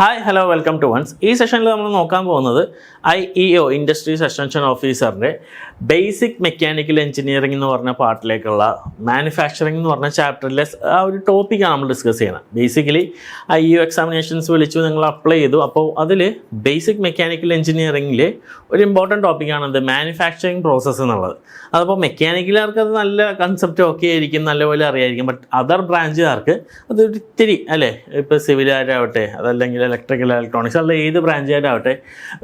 Hi hello welcome to once ഈ സെഷനിൽ നമ്മൾ നോക്കാൻ പോകുന്നത് I E O industries extension ഓഫീസറിന്റെ basic mechanical engineering എന്ന് പറഞ്ഞ പാർട്ടിലേക്കുള്ള മാനുഫാക്ചറിംഗ് എന്ന് പറഞ്ഞ ചാപ്റ്ററിലെ ആ ഒരു ടോപ്പിക്കാണ് നമ്മൾ ഡിസ്കസ് ചെയ്യുന്നത്. Basically I E O examinations വിളിച്ചു നിങ്ങൾ അപ്ലൈ ചെയ്തു. അപ്പോൾ അതിൽ ബേസിക് മെക്കാനിക്കൽ എഞ്ചിനീയറിംഗിൽ ഒരു ഇമ്പോർട്ടന്റ് ടോപ്പിക്കാണ് എന്ത് മാനുഫാക്ചറിങ് പ്രോസസ്സ് എന്നുള്ളത്. അതപ്പോൾ മെക്കാനിക്കലുകാർക്ക് അത് നല്ല കൺസെപ്റ്റ് ഒക്കെ ആയിരിക്കും നല്ലപോലെ അറിയായിരിക്കും. ബട്ട് അതർ ബ്രാഞ്ചുകാർക്ക് അതൊരു ഇത്തിരി അല്ലേ? ഇപ്പോൾ സിവിലുകാരാവട്ടെ അതല്ലെങ്കിൽ ഇലക്ട്രിക്കൽ ഇലക്ട്രോണിക്സ് അല്ല ഏത് ബ്രാഞ്ചുകാരാവട്ടെ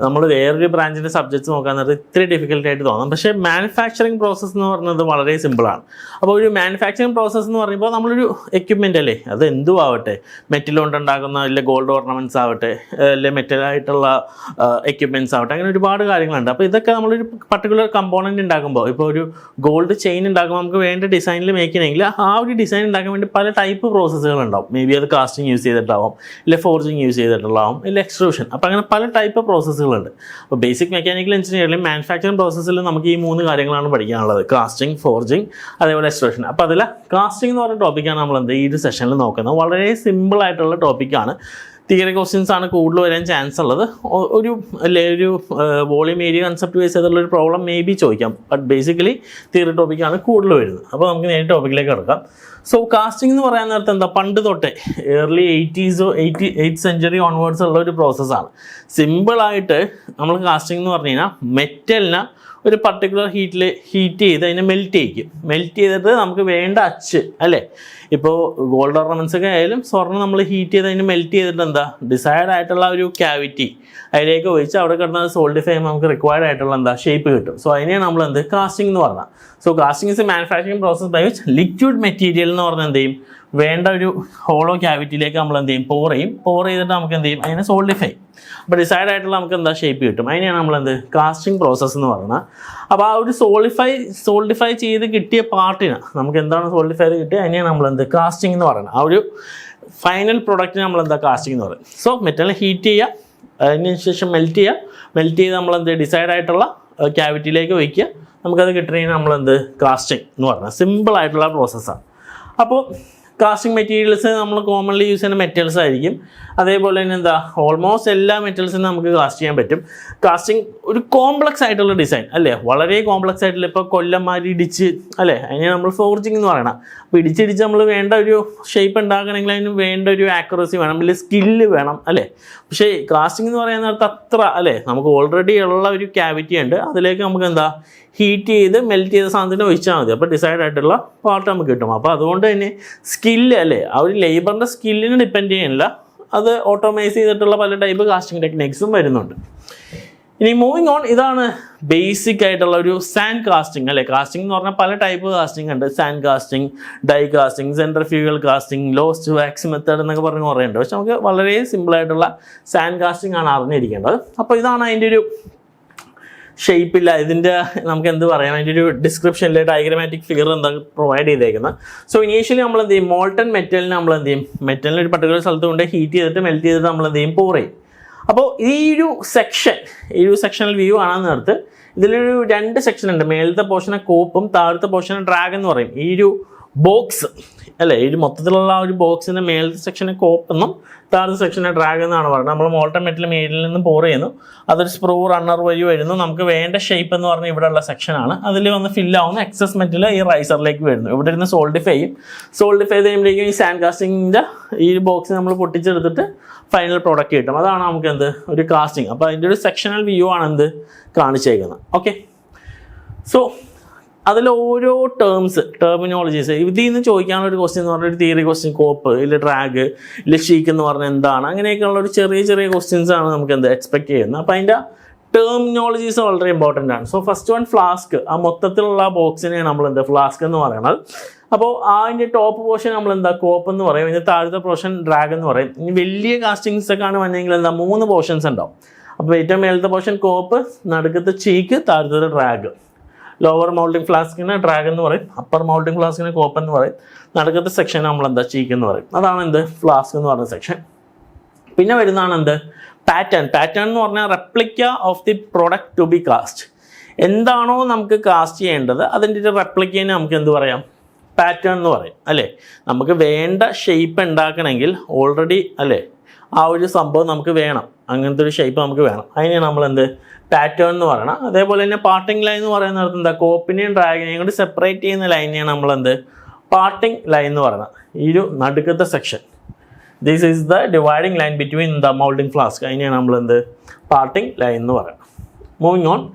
നമ്മൾ വേറൊരു ബ്രാഞ്ചിന്റെ സബ്ജക്ട്സ് നോക്കാൻ നേരത്തെ ഇത്ര ഡിഫിക്കൽട്ട് ആയിട്ട് തോന്നും. പക്ഷേ മാനുഫാക്ചറിങ് പ്രോസസ്സ് എന്ന് പറയുന്നത് വളരെ സിമ്പിളാണ് അപ്പോൾ ഒരു മാനുഫാക്ചറിങ് പ്രോസസ്സ് എന്ന് പറയുമ്പോൾ നമ്മളൊരു എക്യുപ്മെന്റ് അല്ലേ അത് എന്തും ആവട്ടെ മെറ്റൽ കൊണ്ടുണ്ടാക്കുന്ന അല്ലെ ഗോൾഡ് ഓർണമെന്റ്സ് ആവട്ടെ അല്ലെ മെറ്റലായിട്ടുള്ള എക്യുപ്മെന്റ്സ് ആവട്ടെ അങ്ങനെ ഒരുപാട് കാര്യങ്ങളുണ്ട്. അപ്പോൾ ഇതൊക്കെ നമ്മളൊരു പർട്ടിക്കുലർ കമ്പോണന്റ് ഉണ്ടാക്കുമ്പോൾ ഇപ്പോൾ ഒരു ഗോൾഡ് ചെയിൻ ഉണ്ടാക്കുമ്പോൾ നമുക്ക് വേണ്ട ഡിസൈനിൽ മേക്ക് ആ ഒരു ഡിസൈൻ ഉണ്ടാക്കാൻ വേണ്ടി പല ടൈപ്പ് പ്രോസസ്സുകൾ ഉണ്ടാവും. മേ ബി അത് കാസ്റ്റിംഗ് യൂസ് ചെയ്തിട്ടാവും ഇല്ല ഫോർജിങ് യൂസ് ചെയ്തിട്ടുള്ളതാവും. ഇല്ല എക്സ്ട്രൂഷൻ അപ്പോൾ അങ്ങനെ പല ടൈപ്പ് പ്രോസസ്സുകളുണ്ട് അപ്പോൾ ബേസിക് മെക്കാനിക്കൽ എഞ്ചിനീയറിംഗ് മാനുഫാക്ചറിംഗ് പ്രോസസ്സിൽ നമുക്ക് ഈ മൂന്ന് കാര്യങ്ങളാണ് പഠിക്കാനുള്ളത്. കാസ്റ്റിംഗ് ഫോർജിങ് അതേപോലെ എക്സ്ട്രൂഷൻ അപ്പോൾ അതിൽ കാസ്റ്റിംഗ് എന്ന് പറഞ്ഞ ടോപ്പിക്കാണ് നമ്മൾ എന്ത് ഈ ഒരു സെഷനിൽ നോക്കുന്നത്. വളരെ സിമ്പിൾ ആയിട്ടുള്ള ടോപ്പിക്കാണ് തിയറി ക്വസ്റ്റ്യൻസ് ആണ് കൂടുതൽ വരാൻ ചാൻസ് ഉള്ളത്. ഒരു അല്ലെ ഒരു വോളിയം ഏരിയ കൺസെപ്റ്റ് ബേസ് ചെയ്തുള്ള ഒരു പ്രോബ്ലം മേ ബി ചോദിക്കാം ബട്ട് ബേസിക്കലി തിയറി ടോപ്പിക്കാണ് കൂടുതൽ വരുന്നത്. അപ്പോൾ നമുക്ക് നേരിട്ട് ടോപ്പിക്കിലേക്ക് കിടക്കാം. സോ കാസ്റ്റിംഗ് എന്ന് പറയാൻ നേരത്തെ എന്താ? പണ്ട് തൊട്ടേ ഏർലി എയ്റ്റീസോ എയ്റ്റി എയ്റ്റ് സെഞ്ചുറി ഓൺവേർഡ്സ് ഉള്ള ഒരു പ്രോസസ്സാണ് സിമ്പിളായിട്ട് നമ്മൾ കാസ്റ്റിംഗ് എന്ന് പറഞ്ഞു കഴിഞ്ഞാൽ മെറ്റലിനെ ഒരു പർട്ടിക്കുലർ ഹീറ്റിൽ ഹീറ്റ് ചെയ്ത് അതിനെ മെൽറ്റ് ചെയ്യിക്കും. മെൽറ്റ് ചെയ്തിട്ട് നമുക്ക് വേണ്ട അച്ച് അല്ലേ? ഇപ്പോൾ ഗോൾഡ് ഓർണമെന്റ്സ് ഒക്കെ ആയാലും സ്വർണം നമ്മൾ ഹീറ്റ് ചെയ്ത് അതിന് മെൽറ്റ് ചെയ്തിട്ട് എന്താ? ഡിസൈഡ് ആയിട്ടുള്ള ഒരു ക്യാവിറ്റി അതിലേക്ക് ഒഴിച്ച് അവിടെ കിടന്ന സോൾഡിഫൈ നമുക്ക് റിക്വയർഡ് ആയിട്ടുള്ള എന്താ? ഷേപ്പ് കിട്ടും. സോ അതിനെയാണ് നമ്മൾ എന്ത്? കാസ്റ്റിംഗ് എന്ന് പറഞ്ഞാൽ so casting is manufacturing process by which liquid material എന്ന് പറഞ്ഞാൽ എന്ത് ചെയ്യും? വേണ്ട ഒരു ഹോളോ ക്യാവിറ്റിയിലേക്ക് നമ്മൾ എന്ത് ചെയ്യും? പോർ ചെയ്യും. പോർ ചെയ്തിട്ട് നമുക്ക് എന്ത് ചെയ്യും? അതിനെ സോളിഫൈ അപ്പോൾ ഡിസൈഡ് ആയിട്ടുള്ള നമുക്ക് എന്താ ഷേപ്പ് കിട്ടും? അതിനെയാണ് നമ്മൾ എന്ത്? കാസ്റ്റിംഗ് പ്രോസസ്സ് എന്ന് പറയുന്നത്. അപ്പോൾ ആ ഒരു സോളിഫൈ സോൾഡിഫൈ ചെയ്ത് കിട്ടിയ പാർട്ടിന് നമുക്ക് എന്താണ് സോളിഡിഫൈ ചെയ്ത് കിട്ടിയത്? അതിനെയാണ് നമ്മൾ എന്ത്? കാസ്റ്റിംഗ് എന്ന് പറയുന്നത്. ആ ഒരു ഫൈനൽ പ്രൊഡക്റ്റിന് നമ്മൾ എന്താ കാസ്റ്റിംഗ് എന്ന് പറയുന്നത്? സോ മെറ്റൽ ഹീറ്റ് ചെയ്യുക. അതിന് ശേഷം മെൽറ്റ് ചെയ്യുക. മെൽറ്റ് ചെയ്ത് നമ്മൾ എന്ത് ഡിസൈഡ് ആയിട്ടുള്ള ക്യാവിറ്റിയിലേക്ക് വയ്ക്കുക നമുക്കത് കിട്ടണമെങ്കിൽ നമ്മളെന്ത് കാസ്റ്റിംഗ് എന്ന് പറഞ്ഞാൽ സിമ്പിൾ ആയിട്ടുള്ള പ്രോസസ്സാണ് അപ്പോൾ കാസ്റ്റിംഗ് മെറ്റീരിയൽസ് നമ്മൾ കോമൺലി യൂസ് ചെയ്യുന്ന മെറ്റീരിയൽസ് ആയിരിക്കും. അതേപോലെ തന്നെ എന്താ ഓൾമോസ്റ്റ് എല്ലാ മെറ്റൽസിനും നമുക്ക് കാസ്റ്റ് ചെയ്യാൻ പറ്റും. കാസ്റ്റിംഗ് ഒരു കോംപ്ലക്സ് ആയിട്ടുള്ള ഡിസൈൻ അല്ലേ? വളരെ കോംപ്ലക്സ് ആയിട്ടുള്ള ഇപ്പോൾ കൊല്ലന്മാരി ഇടിച്ച് അല്ലേ? അതിനെ നമ്മൾ ഫോർജിങ് എന്ന് പറയണം. അപ്പോൾ ഇടിച്ചിടിച്ച് നമ്മൾ വേണ്ട ഒരു ഷേപ്പ് ഉണ്ടാക്കണമെങ്കിൽ അതിന് വേണ്ട ഒരു ആക്യുറസി വേണം അല്ലെങ്കിൽ സ്കില്ല് വേണം അല്ലേ? പക്ഷേ കാസ്റ്റിംഗ് എന്ന് പറയുന്ന അത്ര അല്ലേ? നമുക്ക് ഓൾറെഡി ഉള്ള ഒരു ക്യാവിറ്റി ഉണ്ട്. അതിലേക്ക് നമുക്ക് എന്താ ഹീറ്റ് ചെയ്ത് മെൽറ്റ് ചെയ്ത സാധനത്തിന് ഒഴിച്ചാൽ മതി. അപ്പോൾ ഡിസൈഡ് ആയിട്ടുള്ള പാർട്ട് നമുക്ക് കിട്ടും. അപ്പോൾ അതുകൊണ്ട് തന്നെ സ്കില്ല് അല്ലേ? ആ ഒരു ലേബറിന്റെ സ്കില്ലിന് ഡിപ്പെൻഡ് ചെയ്യുന്നില്ല അത് ഓട്ടോമൈസ് ചെയ്തിട്ടുള്ള പല ടൈപ്പ് കാസ്റ്റിംഗ് ടെക്നിക്സും വരുന്നുണ്ട്. ഇനി മൂവിങ് ഓൺ ഇതാണ് ബേസിക് ആയിട്ടുള്ള ഒരു സാൻഡ് കാസ്റ്റിംഗ് അല്ലെ? കാസ്റ്റിംഗ് എന്ന് പറഞ്ഞാൽ പല ടൈപ്പ് കാസ്റ്റിംഗ് ഉണ്ട്. Sand casting die casting centrifugal casting lost wax method എന്നൊക്കെ പറഞ്ഞ് കുറേ ഉണ്ട്. പക്ഷെ നമുക്ക് വളരെ സിമ്പിൾ ആയിട്ടുള്ള സാൻഡ് കാസ്റ്റിംഗ് ആണ് അറിഞ്ഞിരിക്കേണ്ടത്. അപ്പോൾ ഇതാണ് അതിന്റെ ഒരു ഷേപ്പില്ല ഇതിന്റെ നമുക്ക് എന്ത് പറയാം? അതിന്റെ ഒരു ഡിസ്ക്രിപ്ഷനിൽ ഡയഗ്രമാറ്റിക് ഫിഗർ എന്താ പ്രൊവൈഡ് ചെയ്തേക്കുന്നത് സോ ഇനീഷ്യലി നമ്മൾ എന്ത് ചെയ്യും? മോൾട്ടൺ മെറ്റലിന് നമ്മൾ എന്ത് ചെയ്യും? മെറ്റലിന് ഒരു പർട്ടിക്കുലർ സ്ഥലത്ത് കൊണ്ട് ഹീറ്റ് ചെയ്തിട്ട് മെൽറ്റ് ചെയ്തിട്ട് നമ്മൾ എന്ത് ചെയ്യും? പോർ ചെയ്യും. അപ്പോൾ ഈ ഒരു സെക്ഷൻ ഈ ഒരു സെക്ഷണൽ വ്യൂ ആണെന്ന് നേരത്ത് ഇതിലൊരു രണ്ട് സെക്ഷൻ ഉണ്ട്. മേളത്തെ പോർഷനെ കോപ്പും താഴത്തെ പോർഷനെ ഡ്രാഗ് എന്ന് പറയും. ഈ ഒരു ബോക്സ്. അല്ലേ ഇത് മൊത്തത്തിലുള്ള ആ ഒരു ബോക്സിന്റെ മേലത്തെ സെക്ഷനെ കോപ്പെന്നും താഴത്തെ സെക്ഷനെ ഡ്രാഗ് എന്നാണ് പറയുന്നത് നമ്മൾ മോൾട്ടൺ മെറ്റൽ മേലിൽ നിന്ന് പോർ ചെയ്യുന്നു. അതൊരു സ്പ്രൂ റണ്ണർ വഴി വരുന്നു. നമുക്ക് വേണ്ട ഷേപ്പ് എന്ന് പറഞ്ഞാൽ ഇവിടെയുള്ള സെക്ഷനാണ് അതിൽ വന്ന് ഫില്ലാവുന്ന എക്സസ് മെറ്റൽ ഈ റൈസറിലേക്ക് വരുന്നു. ഇവിടെ ഇരുന്ന് സോൾഡിഫൈ ചെയ്യും. സോൾഡിഫൈ ചെയ്യുമ്പോഴേക്കും ഈ സാൻഡ് കാസ്റ്റിങ്ങിന്റെ ഈ ബോക്സ് നമ്മൾ പൊട്ടിച്ചെടുത്തിട്ട് ഫൈനൽ പ്രോഡക്റ്റ് കിട്ടും. അതാണ് നമുക്ക് എന്ത്? ഒരു കാസ്റ്റിംഗ് അപ്പോൾ അതിന്റെ ഒരു സെക്ഷണൽ വ്യൂ ആണ് എന്ത്? കാണിച്ചേക്കുന്നത്. ഓക്കെ സോ അതിൽ ഓരോ ടേംസ് ടെർമിനോളജീസ് ഇതിൽ നിന്ന് ചോദിക്കാനുള്ള ഒരു ക്വസ്റ്റ്യൻ എന്ന് പറഞ്ഞാൽ ഒരു തിയറി ക്വസ്റ്റ്യൻ കോപ്പ് ഇല്ല ഡ്രാഗ് ഇല്ല ഷീക്ക് എന്ന് പറഞ്ഞാൽ എന്താണ്? അങ്ങനെയൊക്കെയുള്ള ഒരു ചെറിയ ചെറിയ ക്വസ്റ്റ്യൻസ് ആണ് നമുക്ക് എന്ത് എക്സ്പെക്ട് ചെയ്യുന്നത്. അപ്പോൾ അതിന്റെ ടെർമിനോളജീസ് വളരെ ഇമ്പോർട്ടന്റ് ആണ്. സോ ഫസ്റ്റ് വൺ ഫ്ലാസ്ക് ആ മൊത്തത്തിലുള്ള ബോക്സിനെയാണ് നമ്മൾ എന്താ ഫ്ലാസ്ക് എന്ന് പറയുന്നത് അപ്പോൾ അതിന്റെ ടോപ്പ് പോർഷൻ നമ്മൾ എന്താ കോപ്പ് എന്ന് പറയും. അതിന്റെ താഴത്തെ പോർഷൻ ഡ്രാഗ് എന്ന് പറയും. ഇനി വലിയ കാസ്റ്റിങ്സ് ഒക്കെ ആണ് വന്നെങ്കിൽ എന്താ? മൂന്ന് പോർഷൻസ് ഉണ്ടാവും. അപ്പോൾ ഏറ്റവും മേലത്തെ പോർഷൻ കോപ്പ് നടുക്കത്തെ ചീക്ക് താഴത്തെ ഡ്രാഗ് ലോവർ മൗൾട്ടിംഗ് ഫ്ലാസ്കിനെ ഡ്രാഗ് എന്ന് പറയും അപ്പർ മൗൾട്ടിംഗ് ഫ്ലാസ്കിനെ കോപ്പ് എന്ന് പറയും. നടുക്കത്തെ സെക്ഷൻ നമ്മൾ എന്താ ചീക്ക് എന്ന് പറയും. അതാണ് എന്ത്? ഫ്ലാസ്ക് എന്ന് പറയുന്ന സെക്ഷൻ പിന്നെ വരുന്നതാണ് എന്ത്? പാറ്റേൺ പാറ്റേൺ എന്ന് പറഞ്ഞാൽ replica of the product to be cast എന്താണോ നമുക്ക് കാസ്റ്റ് ചെയ്യേണ്ടത് അതിന്റെ ഒരു റെപ്ലിക്കേനെ നമുക്ക് എന്ത് പറയാം? പാറ്റേൺ എന്ന് പറയും. അല്ലേ? നമുക്ക് വേണ്ട ഷേപ്പ് ഉണ്ടാക്കണമെങ്കിൽ ഓൾറെഡി അല്ലേ? ആ ഒരു സംഭവം നമുക്ക് വേണം. അങ്ങനത്തെ ഒരു ഷേപ്പ് നമുക്ക് വേണം. അതിനെ നമ്മൾ എന്ത് പാറ്റേൺ എന്ന് പറയണം. അതേപോലെ തന്നെ പാർട്ടിങ് ലൈൻ എന്ന് പറയുന്നത് എന്താ? കോപ്പിനെയും ഡ്രാഗനെയും കൂടി സെപ്പറേറ്റ് ചെയ്യുന്ന ലൈനെയാണ് നമ്മൾ എന്ത് പാർട്ടിങ് ലൈൻ എന്ന് പറയുന്നത് ഈ ഒരു നടുക്കത്തെ section this is the dividing line between the moulding flask അതിനെയാണ് നമ്മൾ എന്ത് പാർട്ടിങ് ലൈൻ എന്ന് പറയുന്നത് moving on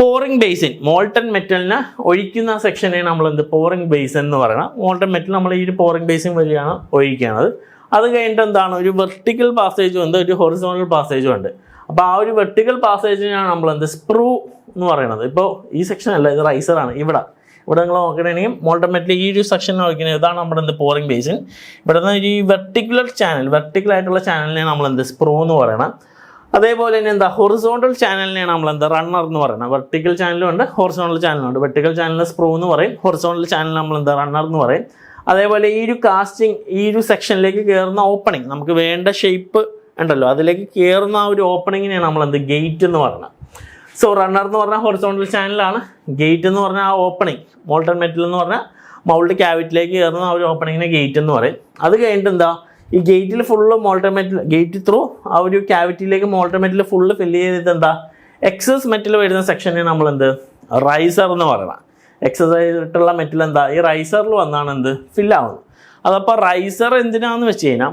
pouring basin molten മെറ്റലിനെ ഒഴിക്കുന്ന സെക്ഷനെ നമ്മൾ എന്ത് പോറിംഗ് ബേസിൻ എന്ന് പറയണം. മോൾട്ടൺ മെറ്റൽ നമ്മൾ ഈ ഒരു പോറിംഗ് ബേസിൻ വഴിയാണ് ഒഴിക്കുന്നത് അത് കഴിഞ്ഞിട്ട് എന്താണ്? ഒരു വെർട്ടിക്കൽ പാസേജും ഉണ്ട് ഒരു ഹൊറിസോണൽ പാസേജും ഉണ്ട്. അപ്പോൾ ആ ഒരു വെർട്ടിക്കൽ പാസേജിനാണ് നമ്മൾ എന്ത്? സ്പ്രൂ എന്ന് പറയുന്നത്. ഇപ്പോൾ ഈ സെക്ഷൻ അല്ല ഇത് റൈസറാണ് ഇവിടെ. ഇവിടെ നിങ്ങൾ നോക്കണമെങ്കിൽ മോൾട്ടൺ ഈ ഒരു സെക്ഷൻ നോക്കുന്നത് ഇതാണ് നമ്മുടെ എന്ത്? പോറിംഗ് ബേസിൻ ഇവിടെ നിന്ന് ഈ വെർട്ടിക്കുലർ ചാനൽ വെർട്ടിക്കൽ ആയിട്ടുള്ള ചാനലിനെ നമ്മൾ എന്ത്? സ്പ്രൂ എന്ന് പറയണം. അതേപോലെ തന്നെ എന്താ? ഹൊറിസോണ്ടൽ ചാനലിനെയാണ് നമ്മൾ എന്താ? റണ്ണർ എന്ന് പറയുന്നത് വെർട്ടിക്കൽ ചാനലും ഉണ്ട് ഹൊറിസോണ്ടൽ ചാനലും ഉണ്ട്. വെർട്ടിക്കൽ ചാനലിന് സ്പ്രൂ എന്ന് പറയും. ഹൊറിസോണ്ടൽ ചാനൽ നമ്മൾ എന്താ? റണ്ണർ എന്ന് പറയും. അതേപോലെ ഈ ഒരു കാസ്റ്റിംഗ് ഈ ഒരു സെക്ഷനിലേക്ക് കയറുന്ന ഓപ്പണിംഗ് നമുക്ക് വേണ്ട ഷേപ്പ് ഉണ്ടല്ലോ. അതിലേക്ക് കയറുന്ന ആ ഒരു ഓപ്പണിങ്ങിനെയാണ് നമ്മൾ എന്ത് ഗേറ്റ് എന്ന് പറയുന്നത് സോ റണ്ണർ എന്ന് പറഞ്ഞാൽ ഹൊറിസോണ്ടൽ ചാനലാണ് ഗേറ്റ് എന്ന് പറഞ്ഞാൽ ആ ഓപ്പണിംഗ് മോൾട്ടൺ മെറ്റൽ എന്ന് പറഞ്ഞാൽ മൗൾഡ് ക്യാവിറ്റിലേക്ക് കയറുന്ന ആ ഒരു ഓപ്പണിങ്ങിനെ ഗേറ്റ് എന്ന് പറയും. അത് കഴിഞ്ഞിട്ട് എന്താ? ഈ ഗേറ്റിൽ full molten metal gate through ആ ഒരു ക്യാവിറ്റിയിലേക്ക് മോൾട്ടർ മെറ്റൽ ഫുള്ള് ഫില്ല് ചെയ്തിട്ട് എന്താ? എക്സസ് മെറ്റൽ വരുന്ന സെക്ഷനെ നമ്മൾ എന്ത് റൈസർ എന്ന് പറയണം. എക്സസ് ഇട്ടുള്ള മെറ്റൽ എന്താ? ഈ റൈസറിൽ വന്നാണ് എന്ത്? ഫില്ലാവുന്നത് അതപ്പോൾ റൈസർ എന്തിനാന്ന് വെച്ച് കഴിഞ്ഞാൽ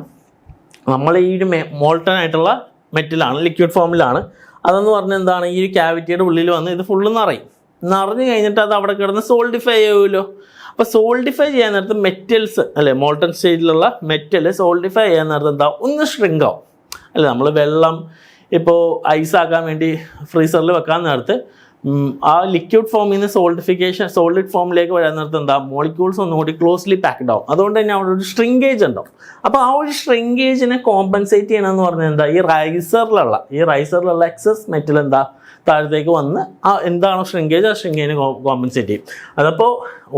നമ്മൾ ഈ ഒരു മോൾട്ടൺ ആയിട്ടുള്ള മെറ്റലാണ് ലിക്വിഡ് ഫോമിലാണ് അതെന്ന് പറഞ്ഞാൽ എന്താണ്? ഈ ഒരു ക്യാവിറ്റിയുടെ ഉള്ളിൽ വന്ന് ഇത് ഫുള്ള് നിറയും. നിറഞ്ഞു കഴിഞ്ഞിട്ട് അത് അവിടെ കിടന്ന് സോൾഡിഫൈ ചെയ്യുമല്ലോ. അപ്പോൾ സോൾഡിഫൈ ചെയ്യാൻ നേരത്ത് മെറ്റൽസ് അല്ലേ മോൾട്ടൺ സ്റ്റേജിലുള്ള മെറ്റൽ സോൾഡിഫൈ ചെയ്യാൻ നേരത്ത് എന്താ? ഒന്ന് ഷ്രിങ്കാവും അല്ലേ നമ്മൾ വെള്ളം ഇപ്പോൾ ഐസാക്കാൻ വേണ്ടി ഫ്രീസറിൽ വെക്കാൻ നേരത്ത് ആ ലിക്വിഡ് ഫോമിൽ നിന്ന് സോൾഡിഫിക്കേഷൻ സോളിഡ് ഫോമിലേക്ക് വരാൻ നേരത്ത് എന്താ? മോളിക്യൂൾസ് ഒന്നുകൂടി ക്ലോസ്ലി പാക്ക്ഡ് ആവും. അതുകൊണ്ട് തന്നെ അവിടെ ഒരു ഷ്രിങ്കേജ് ഉണ്ടാവും. അപ്പോൾ ആ ഒരു ഷ്രിങ്കേജിനെ കോമ്പൻസേറ്റ് ചെയ്യണമെന്ന് പറഞ്ഞാൽ എന്താ? ഈ റൈസറിലുള്ള ഈ റൈസറിലുള്ള എക്സസ് മെറ്റൽ എന്താ? താഴത്തേക്ക് വന്ന് ആ എന്താണോ ഷ്രിങ്കേജ് ആ ഷ്രിങ്കേജിനെ കോമ്പൻസേറ്റ് ചെയ്യും. അതപ്പോൾ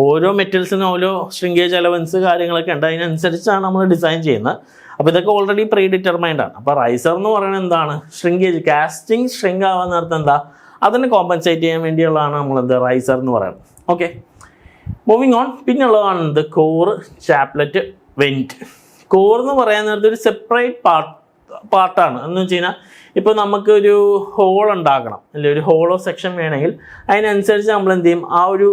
ഓരോ മെറ്റൽസിനും ഓരോ ഷ്രിങ്കേജ് അലവൻസ് കാര്യങ്ങളൊക്കെ ഉണ്ട്. അതിനനുസരിച്ചാണ് നമ്മൾ ഡിസൈൻ ചെയ്യുന്നത്. അപ്പോൾ ഇതൊക്കെ ഓൾറെഡി പ്രീ ഡിറ്റർമൈൻഡ് ആണ്. അപ്പോൾ റൈസർ എന്ന് പറയുന്നത് എന്താണ്? ഷ്രിങ്കേജ് കാസ്റ്റിംഗ് ഷ്രിങ്ക് ആവാൻ നേരത്തെ എന്താ? അതിനെ കോമ്പൻസേറ്റ് ചെയ്യാൻ വേണ്ടിയുള്ളതാണ് നമ്മളെന്ത് റൈസർ എന്ന് പറയുന്നത്. ഓക്കെ മൂവിങ് ഓൺ പിന്നുള്ളതാണ് എന്ത് കോറ് ചാപ്ലറ്റ് വെന്റ് കോർ എന്ന് പറയാൻ നേരത്തെ ഒരു സെപ്പറേറ്റ് പാർട്ട് പാർട്ടാണ് എന്ന് വെച്ച് കഴിഞ്ഞാൽ ഇപ്പോൾ നമുക്കൊരു ഹോൾ ഉണ്ടാക്കണം. അല്ലെങ്കിൽ ഒരു ഹോളോ സെക്ഷൻ വേണമെങ്കിൽ അതിനനുസരിച്ച് നമ്മൾ എന്ത് ചെയ്യും ആ ഒരു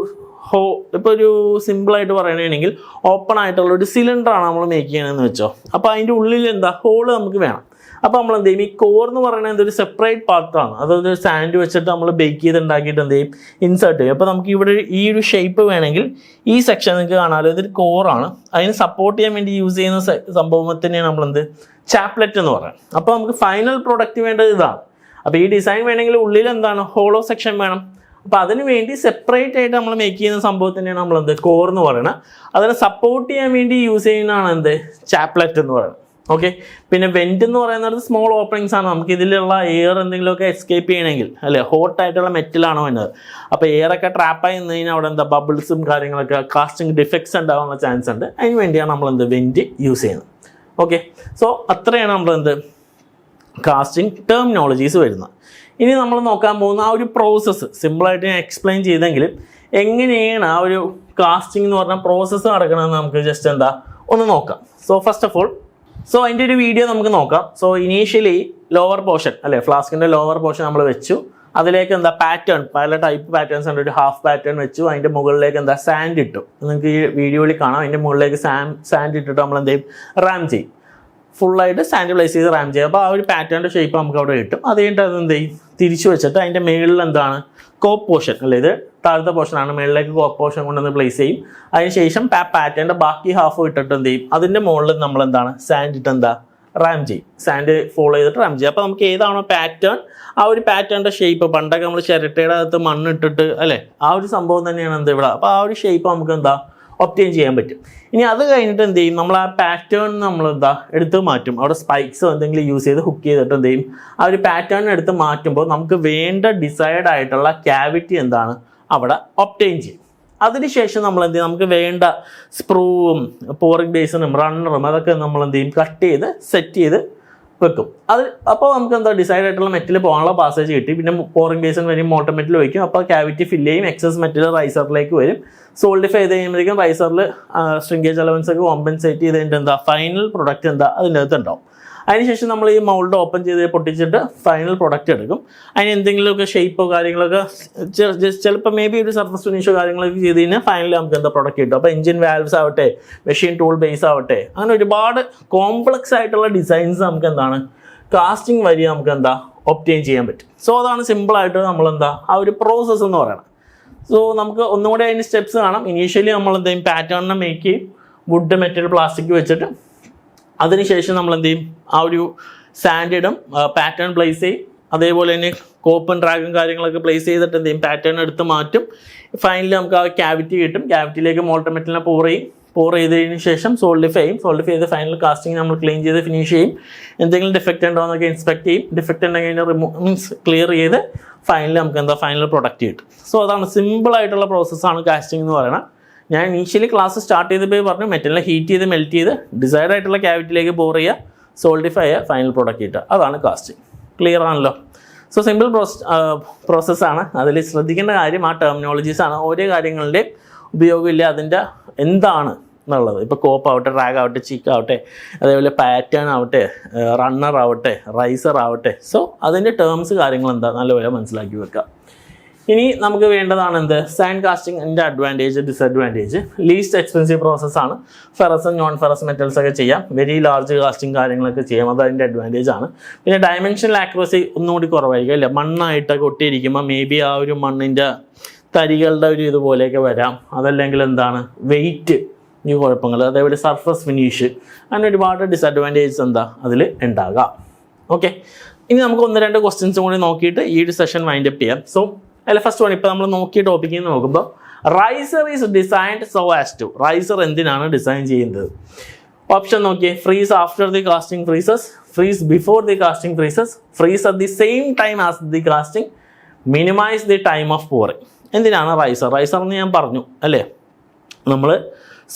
ഹോ ഇപ്പോൾ ഒരു സിമ്പിളായിട്ട് പറയണമെങ്കിൽ ഓപ്പൺ ആയിട്ടുള്ള ഒരു സിലിണ്ടറാണ് നമ്മൾ മേക്ക് ചെയ്യണമെന്ന് വെച്ചോ. അപ്പോൾ അതിന്റെ ഉള്ളിൽ എന്താ ഹോൾ നമുക്ക് വേണം. അപ്പോൾ നമ്മൾ എന്ത് ചെയ്യും? ഈ കോർ എന്ന് പറയുന്നത് എന്തൊരു സെപ്പറേറ്റ് പാർട്ടാണ് അതായത് സാൻഡ് വെച്ചിട്ട് നമ്മൾ ബേക്ക് ചെയ്ത് ഉണ്ടാക്കിയിട്ട് എന്ത് ചെയ്യും? ഇൻസേർട്ട് ചെയ്യും. അപ്പോൾ നമുക്ക് ഇവിടെ ഈ ഒരു ഷേപ്പ് വേണമെങ്കിൽ ഈ സെക്ഷൻ നിങ്ങൾക്ക് കാണാമല്ലോ ഇതൊരു കോറാണ് അതിന് സപ്പോർട്ട് ചെയ്യാൻ വേണ്ടി യൂസ് ചെയ്യുന്ന സ- നമ്മൾ എന്ത്? ചാപ്ലെറ്റ് എന്ന് പറയുന്നത്. അപ്പോൾ നമുക്ക് ഫൈനൽ പ്രൊഡക്റ്റ് വേണ്ടത് ഇതാണ്. അപ്പോൾ ഈ ഡിസൈൻ വേണമെങ്കിൽ ഉള്ളിൽ എന്താണ്? ഹോളോ സെക്ഷൻ വേണം. അപ്പോൾ അതിന് വേണ്ടി സെപ്പറേറ്റ് ആയിട്ട് നമ്മൾ മേക്ക് ചെയ്യുന്ന സംഭവത്തിനെയാണ് നമ്മൾ എന്ത്? കോർ എന്ന് പറയുന്നത്. അതിനെ സപ്പോർട്ട് ചെയ്യാൻ വേണ്ടി യൂസ് ചെയ്യുന്നതാണ് എന്ത്? ചാപ്ലെറ്റ് എന്ന് പറയുന്നത്. ഓക്കെ പിന്നെ വെന്റ് എന്ന് പറയുന്നത് സ്മോൾ ഓപ്പണിങ്സ് ആണ്. നമുക്ക് ഇതിലുള്ള എയർ എന്തെങ്കിലുമൊക്കെ എസ്കേപ്പ് ചെയ്യണമെങ്കിൽ അല്ലേ? ഹോട്ട് ആയിട്ടുള്ള മെറ്റലാണ് വേണ്ടത് അപ്പോൾ എയർ ഒക്കെ ട്രാപ്പായി നിന്ന് കഴിഞ്ഞാൽ അവിടെ എന്താ ബബിൾസും കാര്യങ്ങളൊക്കെ കാസ്റ്റിംഗ് ഡിഫക്ട്സ് ഉണ്ടാകാനുള്ള ചാൻസ് ഉണ്ട്. അതിന് വേണ്ടിയാണ് നമ്മൾ എന്ത് വെന്റ് യൂസ് ചെയ്യുന്നത്. ഓക്കെ സോ അത്രയാണ് നമ്മൾ എന്ത് കാസ്റ്റിംഗ് ടെർമിനോളജീസ് വരുന്നത്. ഇനി നമ്മൾ നോക്കാൻ പോകുന്ന ആ ഒരു പ്രോസസ്സ് സിമ്പിളായിട്ട് ഞാൻ എക്സ്പ്ലെയിൻ ചെയ്തെങ്കിലും എങ്ങനെയാണ് ആ ഒരു കാസ്റ്റിംഗ് എന്ന് പറഞ്ഞ പ്രോസസ്സ് നടക്കണമെന്ന് നമുക്ക് ജസ്റ്റ് എന്താ ഒന്ന് നോക്കാം. So first of all so അതിന്റെ ഒരു വീഡിയോ നമുക്ക് നോക്കാം. സോ ഇനീഷ്യലി ലോവർ പോർഷൻ അല്ലെ ഫ്ലാസ്കിന്റെ ലോവർ പോർഷൻ നമ്മൾ വെച്ചു. അതിലേക്ക് എന്താ പാറ്റേൺ പല ടൈപ്പ് പാറ്റേൺസ് ഉണ്ട്. ഒരു ഹാഫ് പാറ്റേൺ വെച്ചു. അതിന്റെ മുകളിലേക്ക് എന്താ സാൻഡ് ഇട്ടു. നിങ്ങൾക്ക് ഈ വീഡിയോയിൽ കാണാം. അതിന്റെ മുകളിലേക്ക് സാൻ സാൻഡ് ഇട്ടിട്ട് നമ്മൾ എന്ത് ചെയ്യും? റാം ചെയ്യും. ഫുള്ളായിട്ട് സാനിറ്റൈസ് ചെയ്ത് റാം ചെയ്യുക അപ്പോൾ ആ ഒരു പാറ്റേണിന്റെ ഷേപ്പ് നമുക്ക് അവിടെ കിട്ടും. അത് കഴിഞ്ഞിട്ട് അത് എന്ത് ചെയ്യും? തിരിച്ചു വെച്ചിട്ട് അതിന്റെ മുകളിൽ എന്താണ്? കോപ്പ് പോർഷൻ അല്ലേ ഇത്? താഴത്തെ പോർഷനാണ് മുകളിലേക്ക് കോപ്പ് പോർഷൻ കൊണ്ടുവന്ന് പ്ലേസ് ചെയ്യും. അതിനുശേഷം ആ പാറ്റേണിന്റെ ബാക്കി ഹാഫ് ഇട്ടിട്ട് എന്ത് ചെയ്യും? അതിന്റെ മുകളിൽ നമ്മൾ എന്താണ്? സാൻഡ് ഇട്ട് എന്താ? റാം ചെയ്യും. സാൻഡ് ഫോളോ ചെയ്തിട്ട് റാം ചെയ്യും. അപ്പോൾ നമുക്ക് ഏതാണോ പാറ്റേൺ ആ ഒരു പാറ്റേണിന്റെ ഷേപ്പ് പണ്ടൊക്കെ നമ്മൾ ചിരട്ടയുടെ അകത്ത് മണ്ണിട്ടിട്ട് അല്ലേ? ആ ഒരു സംഭവം തന്നെയാണ് എന്ത് ഇവിടെ? അപ്പോൾ ആ ഒരു ഷേപ്പ് നമുക്ക് എന്താ? ഒപ്റ്റെയിൻ ചെയ്യാൻ പറ്റും. ഇനി അത് കഴിഞ്ഞിട്ട് എന്ത് ചെയ്യും? നമ്മൾ ആ പാറ്റേൺ നമ്മൾ എന്താ എടുത്ത് മാറ്റും. അവിടെ സ്പൈക്സോ എന്തെങ്കിലും യൂസ് ചെയ്ത് ഹുക്ക് ചെയ്തിട്ട് എന്ത് ചെയ്യും? ആ ഒരു പാറ്റേൺ എടുത്ത് മാറ്റുമ്പോൾ നമുക്ക് വേണ്ട ഡിസൈഡ് ആയിട്ടുള്ള ക്യാവിറ്റി എന്താണ്? അവിടെ ഒപ്റ്റെയിൻ ചെയ്യും. അതിനുശേഷം നമ്മൾ എന്ത് ചെയ്യും? നമുക്ക് വേണ്ട സ്പ്രൂവും പോറിംഗ് ബേസിനും റണ്ണറും അതൊക്കെ നമ്മൾ എന്ത് ചെയ്യും? കട്ട് ചെയ്ത് സെറ്റ് ചെയ്ത് വെക്കും അത് അപ്പോൾ നമുക്ക് എന്താ ഡിസൈഡ് ആയിട്ടുള്ള മെറ്റൽ പോകാനുള്ള പാസേജ് കിട്ടി. പിന്നെ പോറിംഗ് ബേസിൽ വരും മോട്ടർ മെറ്റൽ വയ്ക്കും അപ്പോൾ ക്യാവിറ്റി ഫില്ല് ചെയ്യും. എക്സസ് മെറ്റൽ റൈസറിലേക്ക് വരും. സോൾഡിഫൈ ചെയ്ത് കഴിയുമ്പോഴേക്കും റൈസറിൽ സ്ട്രിങ്കേജ് അലവൻസ് ഒക്കെ കോമ്പൻസേറ്റ് ചെയ്ത് എന്താ? ഫൈനൽ പ്രൊഡക്റ്റ് എന്താ? അതിന്റെ അകത്ത് ഉണ്ടാവും. അതിനുശേഷം നമ്മൾ ഈ മൗൾഡ് ഓപ്പൺ ചെയ്ത് പൊട്ടിച്ചിട്ട് ഫൈനൽ പ്രൊഡക്റ്റ് എടുക്കും. അതിന് എന്തെങ്കിലുമൊക്കെ ഷേപ്പോ കാര്യങ്ങളൊക്കെ ചിലപ്പോൾ മേ ബി ഒരു സർഫസ് ഫിനിഷോ കാര്യങ്ങളൊക്കെ ചെയ്ത് കഴിഞ്ഞാൽ ഫൈനലി നമുക്ക് എന്താ പ്രൊഡക്റ്റ് കിട്ടും. അപ്പോൾ എഞ്ചിൻ വാൽവ്സ് ആവട്ടെ മെഷീൻ ടൂൾ ബേസ് ആവട്ടെ അങ്ങനെ ഒരുപാട് കോംപ്ലക്സ് ആയിട്ടുള്ള ഡിസൈൻസ് നമുക്ക് എന്താണ് കാസ്റ്റിംഗ് വഴി നമുക്ക് എന്താ ഒപ്റ്റെയിൻ ചെയ്യാൻ പറ്റും. സോ അതാണ് സിമ്പിളായിട്ട് നമ്മളെന്താ ആ ഒരു പ്രോസസ്സ് എന്ന് പറയുന്നത് സോ നമുക്ക് ഒന്നുകൂടെ അതിന് സ്റ്റെപ്സ് കാണാം. ഇനീഷ്യലി നമ്മൾ എന്തെങ്കിലും പാറ്റേണിനെ മേക്ക് ചെയ്യും. വുഡ് മെറ്റീരിയൽ പ്ലാസ്റ്റിക് വെച്ചിട്ട് അതിനുശേഷം നമ്മൾ എന്ത് ചെയ്യും ആ ഒരു സാൻഡ് ഇടും. പാറ്റേൺ പ്ലേസ് ചെയ്യും. അതേപോലെ തന്നെ കോപ്പൺ ഡ്രാഗും കാര്യങ്ങളൊക്കെ പ്ലേസ് ചെയ്തിട്ട് എന്ത് ചെയ്യും പാറ്റേൺ എടുത്ത് മാറ്റും. ഫൈനലി നമുക്ക് ആ ക്യാവിറ്റി കിട്ടും. ക്യാവിറ്റിയിലേക്ക് മോൾട്ടർ മെറ്റലിനെ പോർ ചെയ്യും. പോർ ചെയ്തതിന് ശേഷം സോൾഡിഫൈ ചെയ്യും. സോൾഡിഫൈ ചെയ്ത് ഫൈനൽ കാസ്റ്റിംഗ് നമ്മൾ ക്ലീൻ ചെയ്ത് ഫിനിഷ് ചെയ്യും. എന്തെങ്കിലും ഡിഫക്റ്റ് ഉണ്ടോ എന്നൊക്കെ ഇൻസ്പെക്ട് ചെയ്യും. ഡിഫക്റ്റ് ഉണ്ടെങ്കിൽ റിമൂവ് മീൻസ് ക്ലിയർ ചെയ്ത് ഫൈനലി നമുക്ക് എന്താ ഫൈനൽ പ്രൊഡക്റ്റ് കിട്ടും. സോ അതാണ് സിമ്പിൾ ആയിട്ടുള്ള പ്രോസസ്സാണ് കാസ്റ്റിംഗ് എന്ന് പറയുന്നത്. ഞാൻ ഇനീഷ്യലി ക്ലാസ് സ്റ്റാർട്ട് ചെയ്തപ്പോൾ പറഞ്ഞു മെറ്റലിനെ ഹീറ്റ് ചെയ്ത് മെൽറ്റ് ചെയ്ത് ഡിസൈഡ് ആയിട്ടുള്ള ക്യാവിറ്റിയിലേക്ക് ബോർ ചെയ്യുക സോൾഡിഫൈ ചെയ്യുക ഫൈനൽ പ്രോഡക്റ്റ് കിട്ടുക അതാണ് കാസ്റ്റിംഗ് ക്ലിയർ ആണല്ലോ? സോ സിമ്പിൾ പ്രോസ് പ്രോസസ്സാണ് അതിൽ ശ്രദ്ധിക്കേണ്ട കാര്യം ആ ടെർമിനോളജീസ് ആണ്. ഓരോ കാര്യങ്ങളുടെയും ഉപയോഗമില്ല. അതിന്റെ എന്താണ് എന്നുള്ളത്. ഇപ്പോൾ കോപ്പ് ആവട്ടെ റാഗ് ആവട്ടെ ചീക്ക് ആവട്ടെ അതേപോലെ പാറ്റേൺ ആവട്ടെ റണ്ണർ ആവട്ടെ റൈസർ ആവട്ടെ. സോ അതിന്റെ ടേംസ് കാര്യങ്ങൾ എന്താ? നല്ലപോലെ മനസ്സിലാക്കി വെക്കുക ഇനി നമുക്ക് വേണ്ടതാണ് എന്ത് സാൻഡ് കാസ്റ്റിംഗിന്റെ അഡ്വാന്റേജ് ഡിസഡ്വാന്റേജ് ലീസ്റ്റ് എക്സ്പെൻസീവ് പ്രോസസ്സാണ് ഫെറസും നോൺ ഫെറസ് മെറ്റൽസ് ഒക്കെ ചെയ്യാം. വെരി ലാർജ് കാസ്റ്റിംഗ് കാര്യങ്ങളൊക്കെ ചെയ്യാം. അത് അതിന്റെ അഡ്വാന്റേജ് ആണ്. പിന്നെ ഡയമെൻഷനൽ ആക്യുറസി ഒന്നുകൂടി കുറവായിരിക്കും അല്ലേ? മണ്ണായിട്ടൊക്കെ ഒട്ടിയിരിക്കുമ്പോൾ മേ ബി ആ ഒരു മണ്ണിന്റെ തരികളുടെ ഒരു ഇതുപോലെയൊക്കെ വരാം. അതല്ലെങ്കിൽ എന്താണ്? വെയിറ്റ് ഈ കുഴപ്പങ്ങൾ അതേപോലെ സർഫസ് ഫിനിഷ് അങ്ങനെ ഒരുപാട് ഡിസഡ്വാന്റേജസ് എന്താ? അതിൽ ഉണ്ടാകാം. ഓക്കെ ഇനി നമുക്ക് ഒന്ന് രണ്ട് ക്വസ്റ്റ്യൻസും കൂടി നോക്കിയിട്ട് ഈ ഒരു സെഷൻ വൈൻഡപ്പ് ചെയ്യാം. സോ അല്ല ഫസ്റ്റ് വൺ ഇപ്പോൾ നമ്മൾ നോക്കിയ ടോപ്പിക്കിൽ നിന്ന് നോക്കുമ്പോൾ riser is designed so as to riser എന്തിനാണ് ഡിസൈൻ ചെയ്യുന്നത്? ഓപ്ഷൻ നോക്കിയേ freeze after the casting freezes freeze before the casting freezes freeze at the same time as the casting minimize the time of pouring എന്തിനാണ് riser riser എന്ന് ഞാൻ പറഞ്ഞു അല്ലേ? നമ്മൾ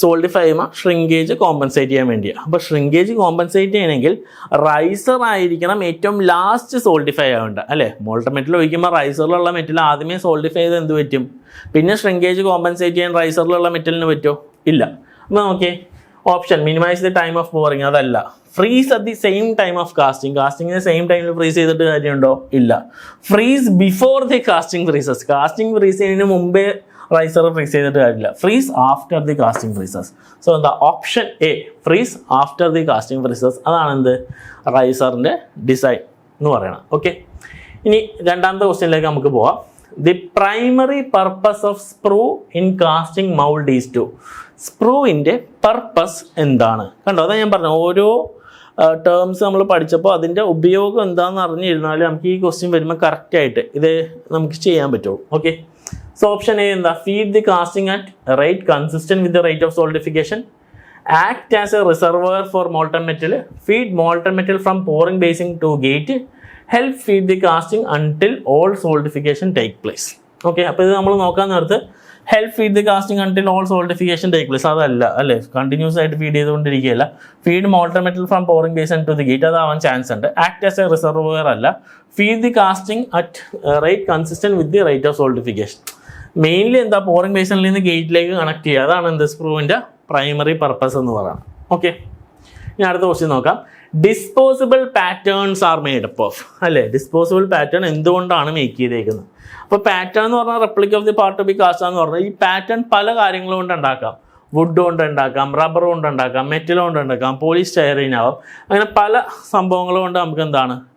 solidify ചെയ്യുമ്പോൾ ഷ്രിങ്കേജ് കോമ്പൻസേറ്റ് ചെയ്യാൻ വേണ്ടിയാണ് അപ്പോൾ ഷ്രിങ്കേജ് കോമ്പൻസേറ്റ് ചെയ്യണമെങ്കിൽ റൈസർ ആയിരിക്കണം ഏറ്റവും ലാസ്റ്റ് സോൾഡിഫൈ ആവേണ്ട അല്ലേ? മോൾട്ടർ മെറ്റൽ ഒഴിക്കുമ്പോൾ റൈസറിലുള്ള മെറ്റൽ ആദ്യമേ സോൾഡിഫൈ ചെയ്ത് എന്ത് പറ്റും? പിന്നെ ഷ്രിങ്കേജ് കോമ്പൻസേറ്റ് ചെയ്യാൻ റൈസറിലുള്ള മെറ്റലിന് പറ്റുമോ? ഇല്ല. അപ്പോൾ നോക്കിയേ option minimise the time of pouring അതല്ല. Freeze at the same time of casting കാസ്റ്റിംഗിന് same ടൈമിൽ ഫ്രീസ് ചെയ്തിട്ട് കാര്യമുണ്ടോ? ഇല്ല. Freeze before the casting freezes casting freeze ചെയ്യുന്നതിന് മുമ്പേ റൈസർ ഫ്രീസ് ചെയ്തിട്ട് കാര്യമില്ല. Freeze after the casting freezes so എന്താ? Option A freeze after the casting freezes അതാണ് എന്ത് റൈസറിന്റെ ഡിസൈൻ എന്ന് പറയണം. ഓക്കെ ഇനി രണ്ടാമത്തെ ക്വസ്റ്റ്യനിലേക്ക് നമുക്ക് പോവാം. The primary purpose of sprue in casting mould is to സ്പ്രൂവിന്റെ purpose എന്താണ്? കണ്ടോ? അതാ ഞാൻ പറഞ്ഞു ഓരോ ടേംസ് നമ്മൾ പഠിച്ചപ്പോൾ അതിന്റെ ഉപയോഗം എന്താണെന്ന് അറിഞ്ഞിരുന്നാൽ നമുക്ക് ഈ ക്വസ്റ്റ്യൻ വരുമ്പോൾ കറക്റ്റായിട്ട് ഇത് നമുക്ക് ചെയ്യാൻ പറ്റുള്ളൂ. ഓക്കെ സോ ഓപ്ഷൻ എ എന്താ? Feed the casting at rate consistent with the rate of solidification act as a reservoir for molten metal feed molten metal from pouring basin to gate help feed the casting until all solidification take place okay അപ്പോൾ ഇത് നമ്മൾ നോക്കാൻ നേരത്ത് help feed the casting until all solidification take place അതല്ല അല്ലേ? Continuous ആയിട്ട് feed ചെയ്തുകൊണ്ടിരിക്കുകയല്ല. Feed molten metal from pouring base to the gate അതാവാൻ chance ഉണ്ട്. Act as a reservoir അല്ല. Feed the casting at rate consistent with the rate of solidification mainly എന്താ pouring ബേസിൽ നിന്ന് ഗേറ്റിലേക്ക് connect ചെയ്യുക? അതാണ് എന്ത് സ്ക്രൂവിന്റെ പ്രൈമറി പർപ്പസ് എന്ന് പറയുന്നത്. ഓക്കെ ഇനി അടുത്ത ക്വസ്റ്റ്യൻ നോക്കാം. Disposable patterns are made up of അല്ലേ? ഡിസ്പോസിബിൾ പാറ്റേൺ എന്തുകൊണ്ടാണ് മേക്ക് ചെയ്തേക്കുന്നത്? അപ്പോൾ പാറ്റേൺ എന്ന് പറഞ്ഞാൽ replica of the part of the cast എന്ന് പറഞ്ഞാൽ ഈ പാറ്റേൺ പല കാര്യങ്ങൾ കൊണ്ട് ഉണ്ടാക്കാം. വുഡ് കൊണ്ട് ഉണ്ടാക്കാം റബ്ബർ കൊണ്ട് ഉണ്ടാക്കാം മെറ്റൽ കൊണ്ട് ഉണ്ടാക്കാം പോളിസ്റ്റയറിൻ ആവാം. അങ്ങനെ പല സംഭവങ്ങൾ കൊണ്ട് നമുക്ക് എന്താണ്?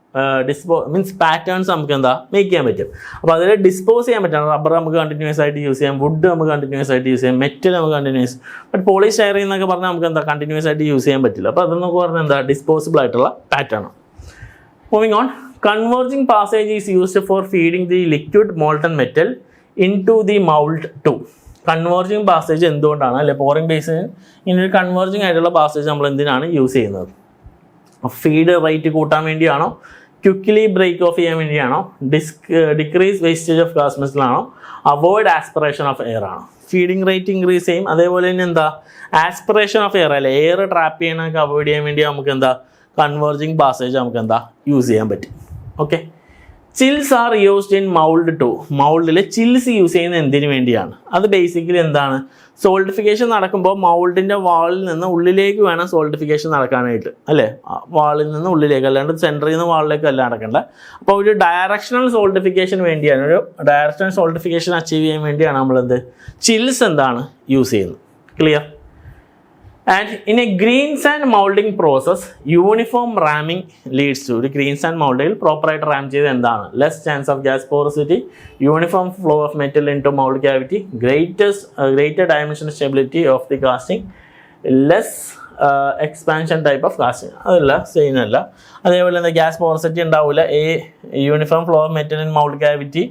ഡിസ്പോ മീൻസ് പാറ്റേൺസ് നമുക്ക് എന്താ മേക്ക് ചെയ്യാൻ പറ്റും. അപ്പോൾ അതിൽ ഡിസ്പോസ് ചെയ്യാൻ പറ്റണം റബ്ബർ നമുക്ക് കണ്ടിന്യൂസ് ആയിട്ട് യൂസ് ചെയ്യാം വുഡ് നമുക്ക് കണ്ടിന്യൂസ് ആയിട്ട് യൂസ് ചെയ്യാം മെറ്റൽ നമുക്ക് കണ്ടിന്യൂസ് ബട്ട് പോളി ഷെയറിംഗ് എന്നൊക്കെ പറഞ്ഞാൽ നമുക്ക് എന്താ കണ്ടിന്യൂസ് ആയിട്ട് യൂസ് ചെയ്യാൻ പറ്റില്ല. അപ്പോൾ അതെന്നൊക്കെ പറഞ്ഞാൽ എന്താ? ഡിസ്പോസിബിൾ ആയിട്ടുള്ള pattern moving on converging passage is used for feeding the liquid molten metal into the mould to converging passage എന്തുകൊണ്ടാണ്? അല്ലെ? പോറിംഗ് ബേസിന് ഇങ്ങനൊരു കൺവേർജിങ് ആയിട്ടുള്ള പാസേജ് നമ്മൾ എന്തിനാണ് യൂസ് ചെയ്യുന്നത് ഫീഡ് റേറ്റ് കൂട്ടാൻ വേണ്ടിയാണോ? ക്വിക്ക്ലി ബ്രേക്ക് ഓഫ് ചെയ്യാൻ വേണ്ടിയാണോ? Disk decrease wastage of glass മെസ്റ്റിലാണോ അവോയ്ഡ് ആസ്പിറേഷൻ ഓഫ് എയർ ആണോ? ഫീഡിങ് റേറ്റ് ഇൻക്രീസ് ചെയ്യും. അതേപോലെ തന്നെ എന്താ? ആസ്പിറേഷൻ ഓഫ് എയർ അല്ലെ? എയർ ട്രാപ്പ് ചെയ്യാനൊക്കെ അവോയ്ഡ് ചെയ്യാൻ വേണ്ടി നമുക്ക് എന്താ? കൺവേർജിങ് പാസേജ് നമുക്ക് എന്താ? യൂസ് ചെയ്യാൻ പറ്റും. Okay chills are used in mould to മൗൾഡിൽ chills use ചെയ്യുന്നത് എന്തിനു വേണ്ടിയാണ്? അത് ബേസിക്കലി എന്താണ്? സോൾഡിഫിക്കേഷൻ നടക്കുമ്പോൾ മൗൾഡിന്റെ വാളിൽ നിന്ന് ഉള്ളിലേക്ക് വേണം സോൾഡിഫിക്കേഷൻ നടക്കാനായിട്ട് അല്ലേ? വാളിൽ നിന്ന് ഉള്ളിലേക്ക് അല്ലാണ്ട് സെന്ററിൽ നിന്ന് വാളിലേക്ക് അല്ല നടക്കേണ്ട. അപ്പോൾ ഒരു ഡയറക്ഷണൽ സോൾഡിഫിക്കേഷൻ വേണ്ടിയാണ് ഒരു ഡയറക്ഷണൽ സോൾഡിഫിക്കേഷൻ അച്ചീവ് ചെയ്യാൻ വേണ്ടിയാണ് നമ്മളെന്ത്? ചിൽസ് എന്താണ് യൂസ് ചെയ്യുന്നത്. Clear and in a green sand moulding process uniform ramming leads to ഒരു ഗ്രീൻസ് ആൻഡ് മൗൾഡിൽ പ്രോപ്പറായിട്ട് റാം ചെയ്ത് എന്താണ്? Less chance of gas porosity uniform flow of metal into mould cavity greatest greater dimension stability of the casting less expansion type of casting അതല്ല same അല്ല. അതേപോലെ എന്താ gas porosity ഉണ്ടാവില്ല ഈ uniform flow of metal in mould cavity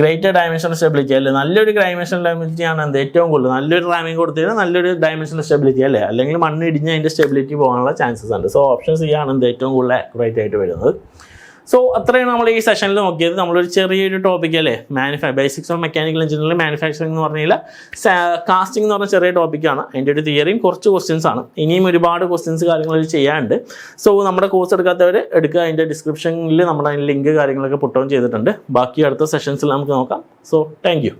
greater dimensional stability അല്ലേ? നല്ലൊരു dimensional stability ആണ് എന്ത്? ഏറ്റവും കൂടുതൽ. നല്ലൊരു റാമിംഗ് കൊടുത്തതിന് നല്ലൊരു ഡയമെൻഷണൽ സ്റ്റെബിലിറ്റി അല്ലേ? അല്ലെങ്കിൽ മണ്ണ് ഇടിഞ്ഞ് അതിന്റെ സ്റ്റെബിലിറ്റി പോകാനുള്ള ചാൻസസ് ഉണ്ട്. സോ ഓപ്ഷൻ സി ആണ് എന്ത്? ഏറ്റവും കൂടുതൽ ആക്യുറേറ്റ് ആയിട്ട് വരുന്നത്. സോ അത്രയാണ് നമ്മൾ ഈ സെഷനിൽ നോക്കിയത്. നമ്മളൊരു ചെറിയൊരു ടോപ്പിക് അല്ലേ? മാനുഫാ basics of mechanical engineering manufacturing എന്ന് പറഞ്ഞാൽ കാസ്റ്റിംഗ് എന്ന് പറഞ്ഞ ചെറിയ ടോപ്പിക്കാണ് അതിന്റെ ഒരു തിയറിയും കുറച്ച് ക്വസ്റ്റ്യൻസ് ആണ്. ഇനിയും ഒരുപാട് ക്വസ്റ്റ്യൻസ് കാര്യങ്ങൾ ചെയ്യാനുണ്ട്. സോ നമ്മുടെ കോഴ്സ് എടുക്കാത്തവർ എടുക്കുക അതിന്റെ ഡിസ്ക്രിപ്ഷനിൽ നമ്മുടെ ലിങ്ക് കാര്യങ്ങളൊക്കെ പുട്ട് ചെയ്തിട്ടുണ്ട്. ബാക്കി അടുത്ത സെഷൻസിൽ നമുക്ക് നോക്കാം. So thank